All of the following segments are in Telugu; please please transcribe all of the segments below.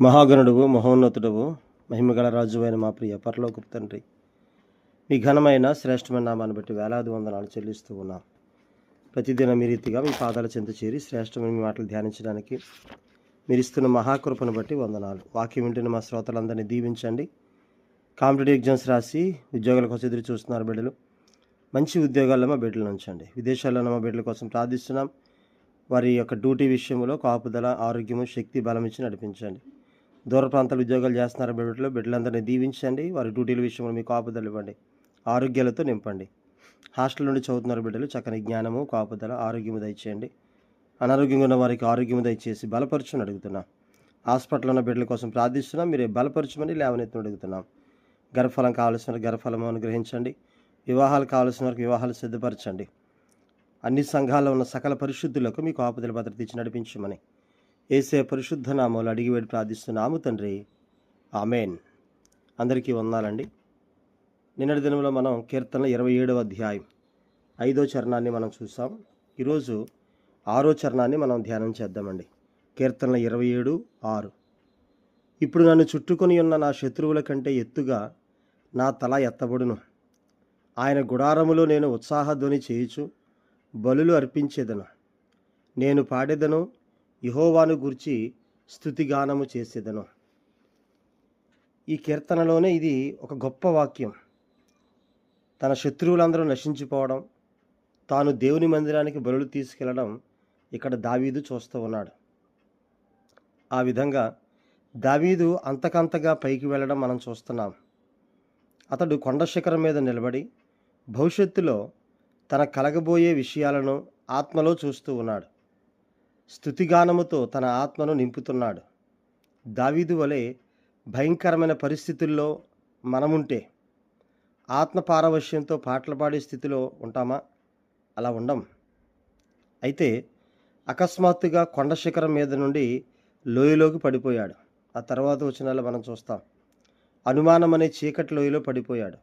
మహాగణుడువు మహోన్నతుడవు మహిమగల రాజు అయిన మా ప్రియ పరలోకపు తండ్రి. మీ ఘనమైన శ్రేష్టమైన నామాన్ని బట్టి వేలాది వందనాలు చెల్లిస్తూ ఉన్నాం. ప్రతిదినం మీ రీతిగా మీ పాదాల చెంత చేరి శ్రేష్టమైన మీ మాటలు ధ్యానించడానికి మీరు ఇస్తున్న మహాకృపను బట్టి వందనాలు. వాక్యం వింటున్న మా శ్రోతలందరినీ దీవించండి. కాంపిటేటివ్ ఎగ్జామ్స్ రాసి ఉద్యోగాల కోసం ఎదురు చూస్తున్నారు బిడ్డలు. మంచి ఉద్యోగాల్లో మా బిడ్డలు ఉంచండి. విదేశాల్లో మా బిడ్డల కోసం ప్రార్థిస్తున్నాం. వారి యొక్క డ్యూటీ విషయంలో కాపుదల ఆరోగ్యము శక్తి బలం ఇచ్చి నడిపించండి. దూర ప్రాంతాల ఉద్యోగాలు చేస్తున్నారు బిడ్డలు బిడ్డలందరినీ దీవించండి. వారి డ్యూటీల విషయంలో మీకు ఆపదలు ఇవ్వండి. ఆరోగ్యాలతో నింపండి. హాస్టల్ నుండి చదువుతున్నారు బిడ్డలు. చక్కని జ్ఞానము కాపుదల ఆరోగ్యము దయచేయండి. అనారోగ్యంగా ఉన్న వారికి ఆరోగ్యము దయచేసి బలపరచుని అడుగుతున్నాం. హాస్పిటల్లో ఉన్న బిడ్డల కోసం ప్రార్థిస్తున్నాం. మీరే బలపరచమని లేవనెత్తుని అడుగుతున్నాం. గర్భఫలం కావలసిన వారికి గర్భఫలము అనుగ్రహించండి. వివాహాలు కావలసిన వారికి వివాహాలు సిద్ధపరచండి. అన్ని సంఘాల్లో ఉన్న సకల పరిశుద్ధులకు మీకు ఆపదల భద్రత ఇచ్చి నడిపించమని. ఏసే పరిశుద్ధ నామాలు అడిగి వేడి ప్రార్థిస్తున్నాము తండ్రి. ఆమెన్. అందరికీ వందాలండి నిన్నటి దినంలో మనం కీర్తన ఇరవై ఏడవ అధ్యాయం ఐదో చరణాన్ని మనం చూసాం. ఈరోజు ఆరో చరణాన్ని మనం ధ్యానం చేద్దామండి. కీర్తనల ఇరవై ఏడు ఆరు. ఇప్పుడు నన్ను చుట్టుకొని ఉన్న నా శత్రువుల కంటే ఎత్తుగా నా తల ఎత్తబడును. ఆయన గుడారములో నేను ఉత్సాహధ్వని చేయుచు బలులు అర్పించేదను. నేను పాడేదను యహోవాను గురించి స్థుతిగానము చేసేదను. ఈ కీర్తనలోనే ఇది ఒక గొప్ప వాక్యం. తన శత్రువులందరూ నశించిపోవడం తాను దేవుని మందిరానికి బలులు తీసుకెళ్ళడం ఇక్కడ దావీదు చూస్తూ ఉన్నాడు. ఆ విధంగా దావీదు అంతకంతగా పైకి వెళ్ళడం మనం చూస్తున్నాం. అతడు కొండ శిఖరం మీద నిలబడి భవిష్యత్తులో తన కలగబోయే విషయాలను ఆత్మలో చూస్తూ ఉన్నాడు. స్థుతిగానముతో తన ఆత్మను నింపుతున్నాడు. దావీదు వలె భయంకరమైన పరిస్థితుల్లో మనముంటే ఆత్మ పారవశ్యంతో పాటలు పాడే స్థితిలో ఉంటామా? అలా ఉండం. అయితే అకస్మాత్తుగా కొండ శిఖరం మీద నుండి లోయలోకి పడిపోయాడు. ఆ తర్వాత వచ్చిన మనం చూస్తాం. అనుమానం అనే చీకటి లోయలో పడిపోయాడు.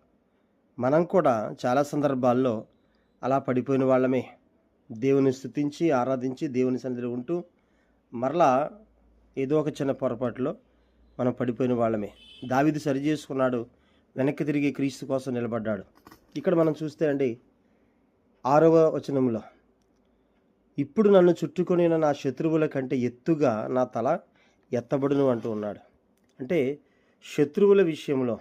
మనం కూడా చాలా సందర్భాల్లో అలా పడిపోయిన వాళ్ళమే. దేవుని స్థుతించి ఆరాధించి దేవుని సన్నిధిలో ఉంటూ మరలా ఏదో ఒక చిన్న పొరపాటులో మనం పడిపోయిన వాళ్ళమే. దావిది సరి చేసుకున్నాడు. వెనక్కి తిరిగి క్రీస్తు కోసం నిలబడ్డాడు. ఇక్కడ మనం చూస్తే అండి ఆరవ వచనంలో ఇప్పుడు నన్ను చుట్టుకొని ఉన్న నా శత్రువుల కంటే ఎత్తుగా నా తల ఎత్తబడును అంటూ ఉన్నాడు. అంటే శత్రువుల విషయంలో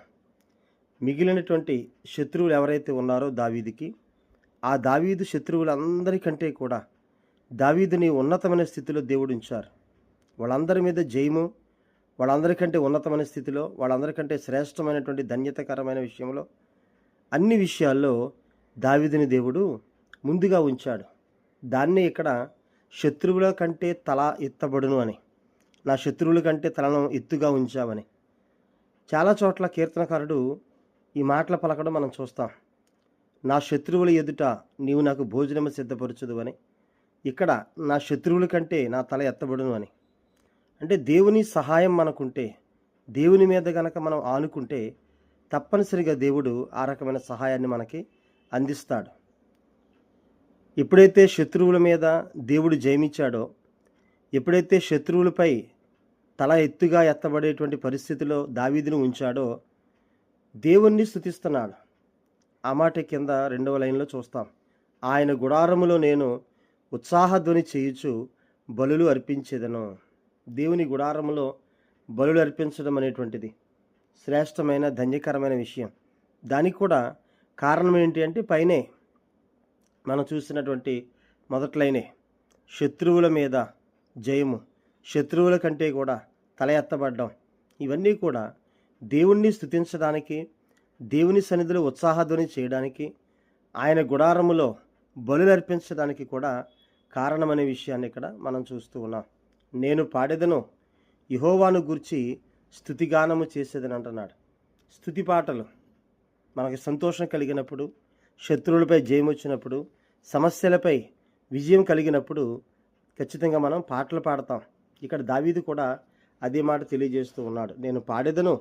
మిగిలినటువంటి శత్రువులు ఎవరైతే ఉన్నారో దావీదికి ఆ దావీదు శత్రువులందరికంటే కూడా దావీదుని ఉన్నతమైన స్థితిలో దేవుడు ఉంచారు. వాళ్ళందరి మీద జయము వాళ్ళందరికంటే ఉన్నతమైన స్థితిలో వాళ్ళందరికంటే శ్రేష్టమైనటువంటి ధన్యతకరమైన విషయంలో అన్ని విషయాల్లో దావీదుని దేవుడు ముందుగా ఉంచాడు. దాన్ని ఇక్కడ శత్రువుల కంటే తల ఎత్తబడును అని నా శత్రువుల కంటే తలను ఎత్తుగా ఉంచావని. చాలా చోట్ల కీర్తనకారుడు ఈ మాటల పలకడం మనం చూస్తాం. నా శత్రువుల ఎదుట నీవు నాకు భోజనము సిద్ధపరచదు అని ఇక్కడ నా శత్రువుల కంటే నా తల ఎత్తబడును అని. అంటే దేవుని సహాయం మనకుంటే దేవుని మీద గనక మనం ఆనుకుంటే తప్పనిసరిగా దేవుడు ఆ రకమైన సహాయాన్ని మనకి అందిస్తాడు. ఎప్పుడైతే శత్రువుల మీద దేవుడు జయమిచ్చాడో ఎప్పుడైతే శత్రువులపై తల ఎత్తుగా ఎత్తబడేటువంటి పరిస్థితిలో దావీదును ఉంచాడో దేవుణ్ణి స్థుతిస్తున్నాడు ఆ మాట కింద రెండవ లైన్లో చూస్తాం. ఆయన గుడారములో నేను ఉత్సాహధ్వని చేయుచు బలులు అర్పించేదను. దేవుని గుడారములో బలులు అర్పించడం అనేటువంటిది శ్రేష్టమైన ధన్యకరమైన విషయం. దానికి కూడా కారణం ఏంటి అంటే పైనే మనం చూసినటువంటి మొదట్లైనే శత్రువుల మీద జయము. శత్రువుల కంటే కూడా తల ఎత్తబడ్డం. ఇవన్నీ కూడా దేవుణ్ణి స్థుతించడానికి దేవుని సన్నిధిలో ఉత్సాహధ్వని చేయడానికి ఆయన గుడారములో బలులర్పించడానికి కూడా కారణమనే విషయాన్ని ఇక్కడ మనం చూస్తూ ఉన్నాం. నేను పాడేదను యహోవాను గురించి స్థుతిగానము చేసేదని అంటున్నాడు. స్థుతి పాటలు మనకి సంతోషం కలిగినప్పుడు శత్రువులపై జయం వచ్చినప్పుడు సమస్యలపై విజయం కలిగినప్పుడు ఖచ్చితంగా మనం పాటలు పాడతాం. ఇక్కడ దావీదు కూడా అదే మాట తెలియజేస్తూ ఉన్నాడు. నేను పాడేదను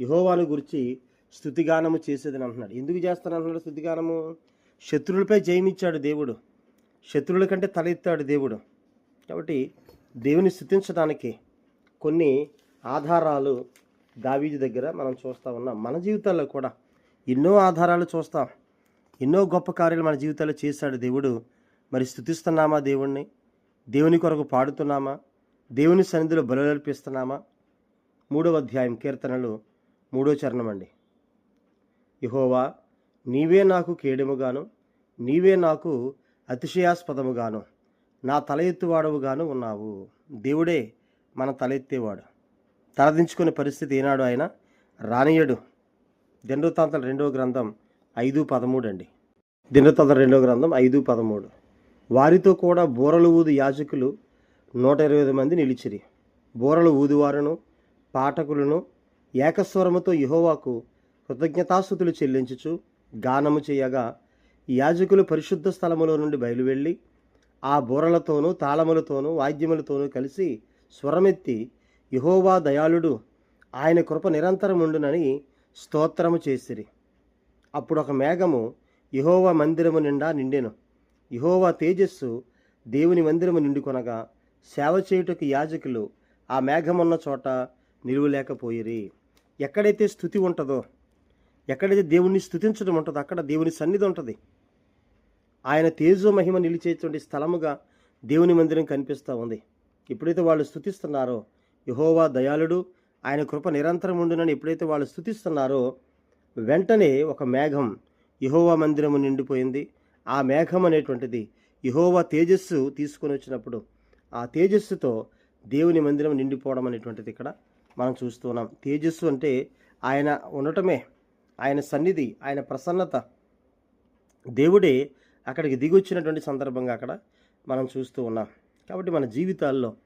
యహోవాను గురించి స్థుతిగానము చేసేదని అంటున్నాడు ఎందుకు చేస్తాను అంటున్నాడు స్థుతిగానము? శత్రువులపై జయమిచ్చాడు దేవుడు. శత్రువుల కంటే తలెత్తాడు దేవుడు. కాబట్టి దేవుని స్థుతించడానికి కొన్ని ఆధారాలు దావీజు దగ్గర మనం చూస్తూ ఉన్నాం. మన జీవితాల్లో కూడా ఎన్నో ఆధారాలు చూస్తాం. ఎన్నో గొప్ప కార్యాలు మన జీవితాల్లో చేశాడు దేవుడు. మరి స్థుతిస్తున్నామా దేవుణ్ణి? దేవుని కొరకు పాడుతున్నామా? దేవుని సన్నిధిలో బలులర్పిస్తున్నామా మూడవ అధ్యాయం కీర్తనలు మూడో చరణం అండి. యహోవా నీవే నాకు కేడెముగాను నీవే నాకు అతిశయాస్పదముగాను. నా తల ఎత్తువాడవుగాను ఉన్నావు. దేవుడే మన తల ఎత్తేవాడు. తలదించుకునే పరిస్థితి ఏనాడు ఆయన? రానియడు. దినవృత్తాంతాల రెండవ గ్రంథం ఐదు పదమూడు అండి. దినవృత్తాంతాల రెండవ గ్రంథం ఐదు పదమూడు. వారితో కూడా బూరలు ఊదు యాజకులు నూట ఇరవై ఐదు మంది నిలిచిరి. బూరలు ఊదువారును పాఠకులను ఏకస్వరముతో యహోవాకు కృతజ్ఞతాస్థుతులు చెల్లించుచు గానము చేయగా యాజకులు పరిశుద్ధ స్థలములో నుండి బయలువెళ్ళి ఆ బూరలతోనూ తాళములతోనూ వాద్యములతోనూ కలిసి స్వరమెత్తి యహోవా దయాళుడు ఆయన కృప నిరంతరం ఉండునని స్తోత్రము చేసిరి. అప్పుడు ఒక మేఘము యహోవా మందిరము నిండా నిండెను. యహోవా తేజస్సు దేవుని మందిరము నిండుకొనగా సేవ చేయుటకు యాజకులు ఆ మేఘమున్న చోట నిలువలేకపోయిరి. ఎక్కడైతే స్థుతి ఉంటుందో ఎక్కడైతే దేవుణ్ణి స్థుతించడం ఉంటుందో అక్కడ దేవుని సన్నిధి ఉంటుంది. ఆయన తేజో మహిమ నిలిచేటువంటి స్థలముగా దేవుని మందిరం కనిపిస్తూ ఉంది. ఎప్పుడైతే వాళ్ళు స్థుతిస్తున్నారో యహోవా దయాళుడు ఆయన కృప నిరంతరం ఉండునని ఎప్పుడైతే వాళ్ళు స్థుతిస్తున్నారో వెంటనే ఒక మేఘం యహోవా మందిరము నిండిపోయింది. ఆ మేఘం అనేటువంటిది యహోవా తేజస్సు తీసుకొని వచ్చినప్పుడు ఆ తేజస్సుతో దేవుని మందిరం నిండిపోవడం అనేటువంటిది ఇక్కడ మనం చూస్తున్నాం తేజస్సు అంటే ఆయన ఉండటమే. ఆయన సన్నిధి ఆయన ప్రసన్నత. దేవుడే అక్కడికి దిగొచ్చినటువంటి సందర్భంగా అక్కడ మనం చూస్తూ ఉన్నాం. కాబట్టి మన జీవితాల్లో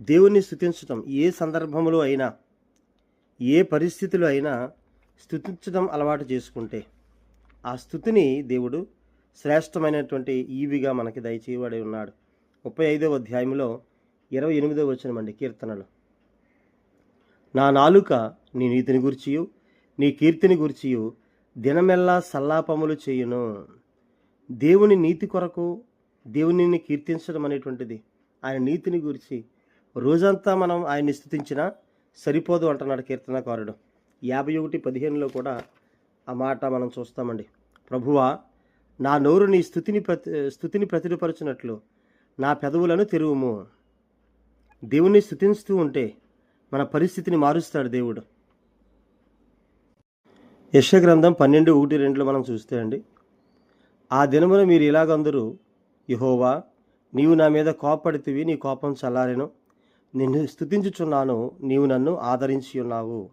దేవుణ్ణి స్థుతించటం ఏ సందర్భంలో అయినా ఏ పరిస్థితిలో అయినా స్థుతించడం అలవాటు చేసుకుంటే ఆ స్థుతిని దేవుడు శ్రేష్టమైనటువంటి ఈవిగా మనకి దయచేయబడి ఉన్నాడు. ముప్పై ఐదవ అధ్యాయంలో ఇరవై ఎనిమిదవ వచ్చినమండి కీర్తనలు. నా నాలుక నీ నీతిని గురిచియు నీ కీర్తిని గురిచియు. దినమెల్లా సల్లాపములు చేయును. దేవుని నీతి కొరకు దేవునిని కీర్తించడం అనేటువంటిది. ఆయన నీతిని గురించి రోజంతా మనం ఆయన్ని స్థుతించినా సరిపోదు అంటున్నాడు కీర్తనకారుడు. యాభై ఒకటి పదిహేనులో కూడా ఆ మాట మనం చూస్తామండి. ప్రభువా నా నోరు నీ స్థుతిని ప్రతి స్థుతిని ప్రతిరపరచినట్లు నా పెదవులను తెరువుము. దేవుణ్ణి స్థుతిస్తూ ఉంటే మన పరిస్థితిని మారుస్తాడు దేవుడు. యశగ్రంథం పన్నెండు ఒకటి రెండులో మనం చూస్తే అండి ఆ దినమున మీరు ఇలాగందరూ యహోవా నీవు నా మీద కోపడితివి నీ కోపం చల్లారెను. నిన్ను స్థుతించుచున్నాను నీవు నన్ను ఆదరించి ఉన్నావు.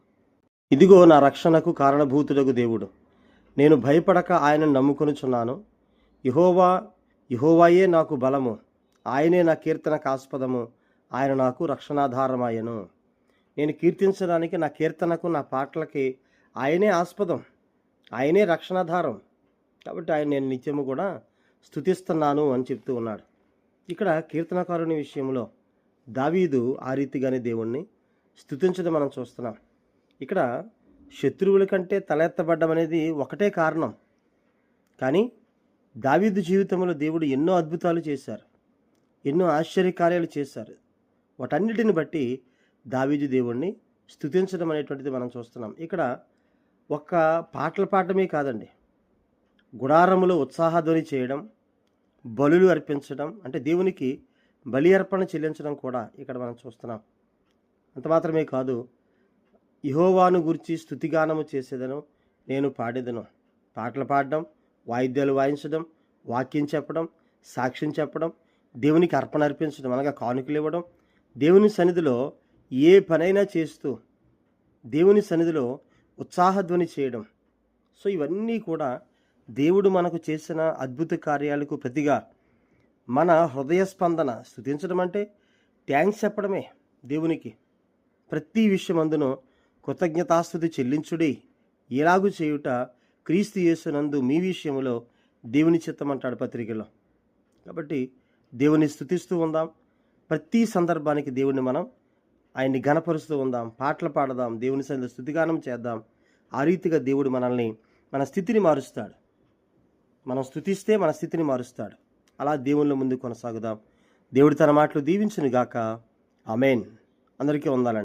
ఇదిగో నా రక్షణకు కారణభూతులకు దేవుడు. నేను భయపడక ఆయనను నమ్ముకొనుచున్నాను. యహోవా యహోవాయే నాకు బలము. ఆయనే నా కీర్తనకు ఆస్పదము ఆయన నాకు రక్షణాధారమాయను. నేను కీర్తించడానికి నా కీర్తనకు నా పాటలకి ఆయనే ఆస్పదం ఆయనే రక్షణాధారం. కాబట్టి ఆయన నేను నిత్యము కూడా స్థుతిస్తున్నాను అని చెప్తూ ఉన్నాడు. ఇక్కడ కీర్తనకారుని విషయంలో దావీదు ఆ రీతిగానే దేవుణ్ణి స్థుతించడం మనం చూస్తున్నాం. ఇక్కడ శత్రువుల కంటే తలెత్తబడ్డం అనేది ఒకటే కారణం. కానీ దావీదు జీవితంలో దేవుడు ఎన్నో అద్భుతాలు చేశారు ఎన్నో ఆశ్చర్యకార్యాలు చేశారు. వాటన్నిటిని బట్టి దావీదు దేవుణ్ణి స్థుతించడం అనేటువంటిది మనం చూస్తున్నాం. ఇక్కడ ఒక్క పాటలు పాడటమే కాదండి. గుడారములో ఉత్సాహధ్వని చేయడం బలులు అర్పించడం అంటే దేవునికి బలి అర్పణ చెల్లించడం కూడా ఇక్కడ మనం చూస్తున్నాం. అంత మాత్రమే కాదు ఇహోవాను గురించి స్థుతిగానము చేసేదను నేను పాడేదను. పాటలు పాడడం వాయిద్యాలు వాయించడం వాక్యం చెప్పడం సాక్ష్యం చెప్పడం దేవునికి అర్పణ అర్పించడం అనగా కానుకలు ఇవ్వడం దేవుని సన్నిధిలో ఏ పనైనా చేస్తూ దేవుని సన్నిధిలో ఉత్సాహధ్వని చేయడం. సో ఇవన్నీ కూడా దేవుడు మనకు చేసిన అద్భుత కార్యాలకు ప్రతిగా మన హృదయ స్పందన స్థుతించడం అంటే థ్యాంక్స్ చెప్పడమే దేవునికి. ప్రతి విషయమందును కృతజ్ఞతాస్థుతి చెల్లించుడి. ఎలాగూ చేయుట క్రీస్తు యేసునందు మీ విషయంలో దేవుని చిత్తమంటాడు పత్రికలో. కాబట్టి దేవుని స్థుతిస్తూ ఉందాం. ప్రతి సందర్భానికి దేవుణ్ణి మనం ఆయన్ని గణపరుస్తూ ఉందాం పాటలు పాడదాం దేవుని సన్నిధిలో స్థుతిగానం చేద్దాం. ఆ రీతిగా దేవుడు మనల్ని మన స్థితిని మారుస్తాడు. మనం స్థుతిస్తే మన స్థితిని మారుస్తాడు. అలా దేవుళ్ళ ముందు కొనసాగుదాం. దేవుడు తన మాటలు దీవించును గాక అమేన్ అందరికీ ఉందాలండి